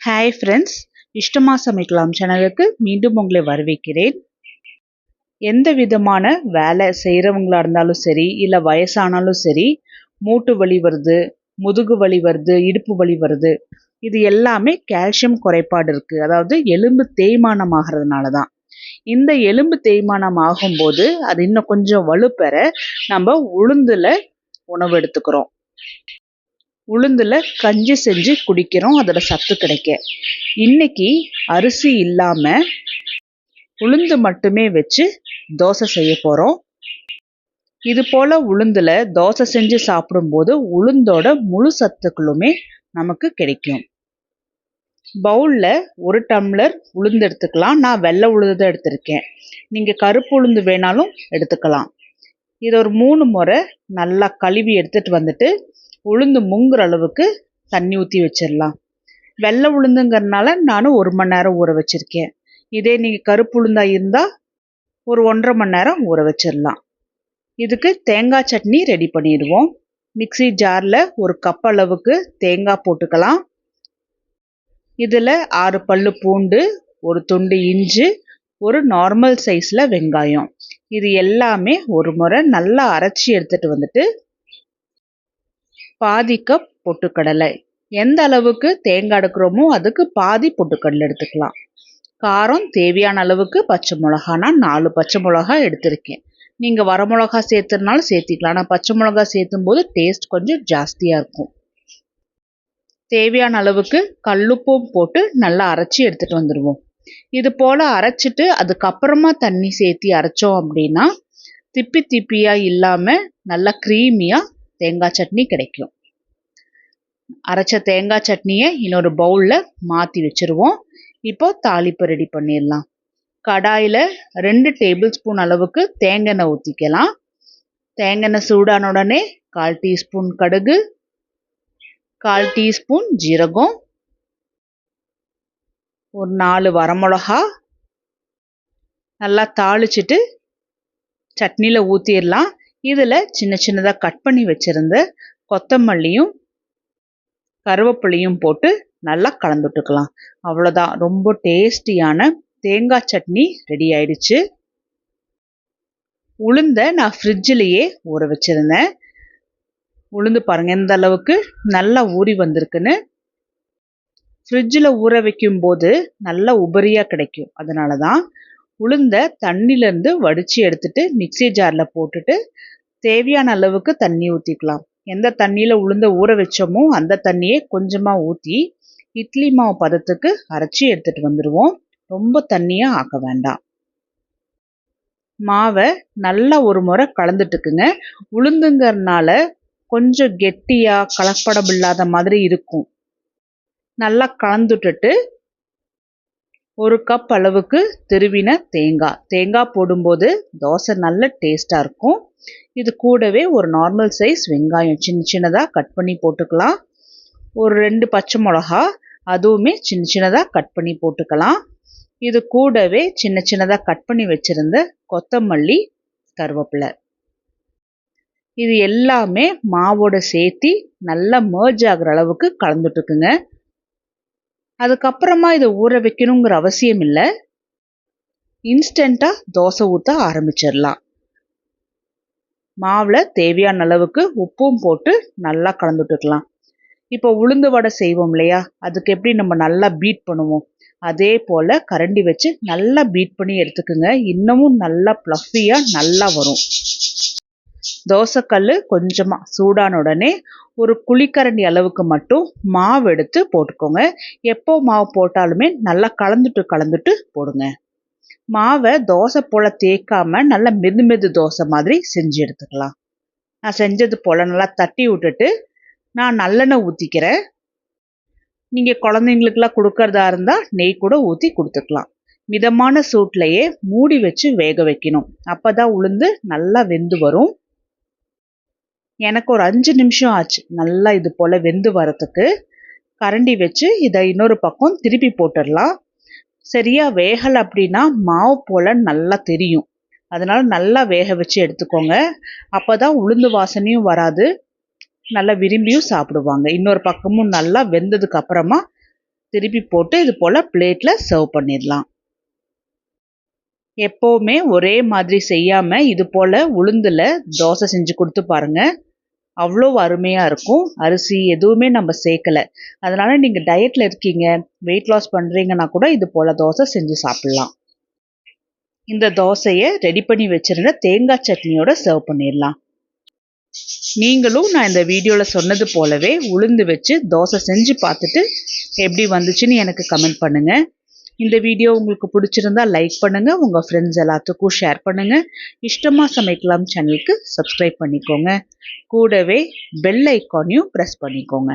Hi friends இஷ்டமா சமைக்கலாம் சேனலுக்கு மீண்டும் உங்களை வரவேற்கிறேன். எந்த விதமான வேலை செய்கிறவங்களா இருந்தாலும் சரி இல்லை வயசானாலும் சரி மூட்டு வலி வருது முதுகு வலி வருது இடுப்பு வலி வருது இது எல்லாமே கால்சியம் குறைபாடு இருக்குது அதாவது எலும்பு தேய்மானம் ஆகிறதுனால தான் இந்த எலும்பு தேய்மானம் ஆகும்போது அது இன்னும் கொஞ்சம் வலுப்பெற நம்ம உளுந்தில் உணவு எடுத்துக்கிறோம். உளுந்தில் கஞ்சி செஞ்சு குடிக்கிறோம். அதோட சத்து கிடைக்க. இன்னைக்கு அரிசி இல்லாமல் உளுந்து மட்டுமே வச்சு தோசை செய்ய போகிறோம் இது போல் உளுந்தில் தோசை செஞ்சு சாப்பிடும்போது உளுந்தோட முழு சத்துக்களுமே நமக்கு கிடைக்கும். பவுலில் ஒரு டம்ளர் உளுந்து எடுத்துக்கலாம். நான் வெள்ளை உளுந்து தான் எடுத்திருக்கேன். நீங்கள் கருப்பு உளுந்து வேணாலும் எடுத்துக்கலாம். இதை ஒரு மூணு முறை நல்லா கழுவி எடுத்துகிட்டு வந்துட்டு உளுந்து முங்குற அளவுக்கு தண்ணி ஊற்றி வச்சிடலாம் வெள்ளை உளுந்துங்கிறதுனால நானும் ஒரு மணி நேரம் ஊற வச்சுருக்கேன். இதே நீங்கள் கருப்பு உளுந்தா இருந்தால் ஒரு ஒன்றரை மணி நேரம் ஊற வச்சிடலாம் இதுக்கு தேங்காய் சட்னி ரெடி பண்ணிடுவோம். மிக்சி ஜாரில் ஒரு கப் அளவுக்கு தேங்காய் போட்டுக்கலாம். இதில் ஆறு பல்லு பூண்டு ஒரு துண்டு இஞ்சி ஒரு நார்மல் சைஸில் வெங்காயம். இது எல்லாமே ஒரு முறை நல்லா அரைச்சி எடுத்துகிட்டு வந்துட்டு பாதி கப் பொட்டுக்கடலை. எந்த அளவுக்கு தேங்காய் எடுக்கிறோமோ அதுக்கு பாதி பொட்டுக்கடலை எடுத்துக்கலாம். காரம் தேவையான அளவுக்கு பச்சை மிளகானா நாலு பச்சை மிளகா எடுத்திருக்கேன். நீங்கள் வர மிளகா சேர்த்துனாலும் சேர்த்திக்கலாம். ஆனால் பச்சை மிளகா சேர்த்தும் போது டேஸ்ட் கொஞ்சம் ஜாஸ்தியாக இருக்கும். தேவையான அளவுக்கு கல்லுப்பும் போட்டு நல்லா அரைச்சி எடுத்துகிட்டு வந்துடுவோம் இது போல் அரைச்சிட்டு அதுக்கப்புறமா தண்ணி சேர்த்தி அரைச்சோம் அப்படின்னா திப்பி திப்பியாக இல்லாமல் நல்லா க்ரீமியாக தேங்காய் சட்னி கிடைக்கும். அரைச்ச தேங்காய் சட்னியை இன்னொரு பவுலில் மாற்றி வச்சுருவோம். இப்போ தாளிப்பு ரெடி பண்ணிடலாம். கடாயில் ரெண்டு டேபிள் ஸ்பூன் அளவுக்கு தேங்காய் ஊற்றிக்கலாம் தேங்காய் சூடான உடனே கால் டீஸ்பூன் கடுகு கால் டீஸ்பூன் ஜீரகம் ஒரு நாலு வரமிளகா நல்லா தாளிச்சிட்டு சட்னியில் ஊற்றிடலாம் இதில் சின்ன சின்னதாக கட் பண்ணி வச்சுருந்த கொத்தமல்லியும் கருவேப்பிலையும் போட்டு நல்லா கலந்துட்டுக்கலாம். அவ்வளோதான் ரொம்ப டேஸ்டியான தேங்காய் சட்னி ரெடி ஆயிடுச்சு. உளுந்த நான் ஃப்ரிட்ஜிலேயே ஊற வச்சுருந்தேன். உளுந்து பாருங்கள் எந்த அளவுக்கு நல்லா ஊறி வந்திருக்குன்னு. ஃப்ரிட்ஜில் ஊற வைக்கும் போது நல்லா உபரியாக கிடைக்கும். அதனால தான் உளுந்த தண்ணிலேருந்து வடித்து எடுத்துட்டு மிக்சி ஜாரில் போட்டுட்டு தேவையான அளவுக்கு தண்ணி ஊற்றிக்கலாம் எந்த தண்ணியில் உளுந்த ஊற வச்சோமோ அந்த தண்ணியை கொஞ்சமாக ஊற்றி இட்லி மாவு பதத்துக்கு அரைச்சி எடுத்துகிட்டு வந்துடுவோம் ரொம்ப தண்ணியாக ஆக்க வேண்டாம். மாவை நல்லா ஒரு முறை கலந்துட்டுக்குங்க. உளுந்துங்கிறதுனால கொஞ்சம் கெட்டியாக கலப்படம் இல்லாத மாதிரி இருக்கும். நல்லா கலந்துட்டுட்டு ஒரு கப் அளவுக்கு திருவின தேங்காய். தேங்காய் போடும்போது தோசை நல்ல டேஸ்ட்டாக இருக்கும். இது கூடவே ஒரு நார்மல் சைஸ் வெங்காயம் சின்ன சின்னதாக கட் பண்ணி போட்டுக்கலாம். ஒரு ரெண்டு பச்சை மிளகா அதுவுமே சின்ன சின்னதாக கட் பண்ணி போட்டுக்கலாம். இது கூடவே சின்ன சின்னதாக கட் பண்ணி வச்சுருந்த கொத்தமல்லி கருவேப்பிலை. இது எல்லாமே மாவோட சேர்த்தி நல்லா மேர்ஜ் ஆகிற அளவுக்கு கலந்துட்டுக்குங்க. அதுக்கப்புறமா இதை ஊற வைக்கணுங்கிற அவசியம் இல்லை. இன்ஸ்டண்ட்டாக தோசை ஊற்ற ஆரம்பிச்சிடலாம். மாவில் தேவையான அளவுக்கு உப்பும் போட்டு நல்லா கலந்துட்டுக்கலாம். இப்போ உளுந்து வடை செய்வோம் இல்லையா? அதுக்கு எப்படி நம்ம நல்லா பீட் பண்ணுவோம்? அதே போல் கரண்டி வச்சு நல்லா பீட் பண்ணி எடுத்துக்கோங்க. இன்னமும் நல்லா ப்ளஃபியாக நல்லா வரும். தோசைக்கல் கொஞ்சமாக சூடான உடனே ஒரு குழிக்கரண்டி அளவுக்கு மட்டும் மாவு எடுத்து போட்டுக்கோங்க. எப்போ மாவு போட்டாலுமே நல்லா கலந்துட்டு கலந்துட்டு போடுங்க. மாவை தோசை போல் தேய்க்காம நல்லா மெது மெது தோசை மாதிரி செஞ்சு எடுத்துக்கலாம். நான் செஞ்சது போல் நல்லா தட்டி விட்டுட்டு நான் நல்லெண்ணெய் ஊற்றிக்கிறேன் நீங்கள் குழந்தைங்களுக்கெல்லாம் கொடுக்கறதா இருந்தால் நெய் கூட ஊற்றி கொடுத்துக்கலாம். மிதமான சூட்லையே மூடி வச்சு வேக வைக்கணும். அப்போ தான் உளுந்து நல்லா வெந்து வரும். எனக்கு ஒரு அஞ்சு நிமிஷம் ஆச்சு. நல்லா இது போல் வெந்து வரத்துக்கு கரண்டி வச்சு இதை இன்னொரு பக்கம் திருப்பி போட்டுடலாம். சரியாக வேகலை அப்படின்னா மாவு போல் நல்லா தெரியும். அதனால் நல்லா வேக வச்சு எடுத்துக்கோங்க. அப்போ தான் உளுந்து வாசனையும் வராது. நல்லா விரும்பியும் சாப்பிடுவாங்க. இன்னொரு பக்கமும் நல்லா வெந்ததுக்கு அப்புறமா திருப்பி போட்டு இது போல் பிளேட்டில் சர்வ் பண்ணிடலாம். எப்போவுமே ஒரே மாதிரி செய்யாமல் இது போல் உளுந்தில் தோசை செஞ்சு கொடுத்து பாருங்கள் அவ்வளோ அருமையாக இருக்கும். அரிசி எதுவுமே நம்ம சேர்க்கலை அதனால் நீங்கள் டயட்டில் இருக்கீங்க வெயிட் லாஸ் பண்ணுறீங்கன்னா கூட இது போல் தோசை செஞ்சு சாப்பிட்லாம். இந்த தோசையை ரெடி பண்ணி வச்சுருந்த தேங்காய் சட்னியோட சர்வ் பண்ணிடலாம். நீங்களும் நான் இந்த வீடியோவில் சொன்னது போலவே உளுந்து வச்சு தோசை செஞ்சு பார்த்துட்டு எப்படி வந்துச்சுன்னு எனக்கு கமெண்ட் பண்ணுங்கள் இந்த வீடியோ உங்களுக்கு பிடிச்சிருந்தா லைக் பண்ணுங்கள் உங்கள் ஃப்ரெண்ட்ஸ் எல்லாத்துக்கும் ஷேர் பண்ணுங்கள் இஷ்டமாக சமைக்கலாம் சேனலுக்கு சப்ஸ்கிரைப் பண்ணிக்கோங்க. கூடவே பெல் ஐக்கானையும் ப்ரெஸ் பண்ணிக்கோங்க.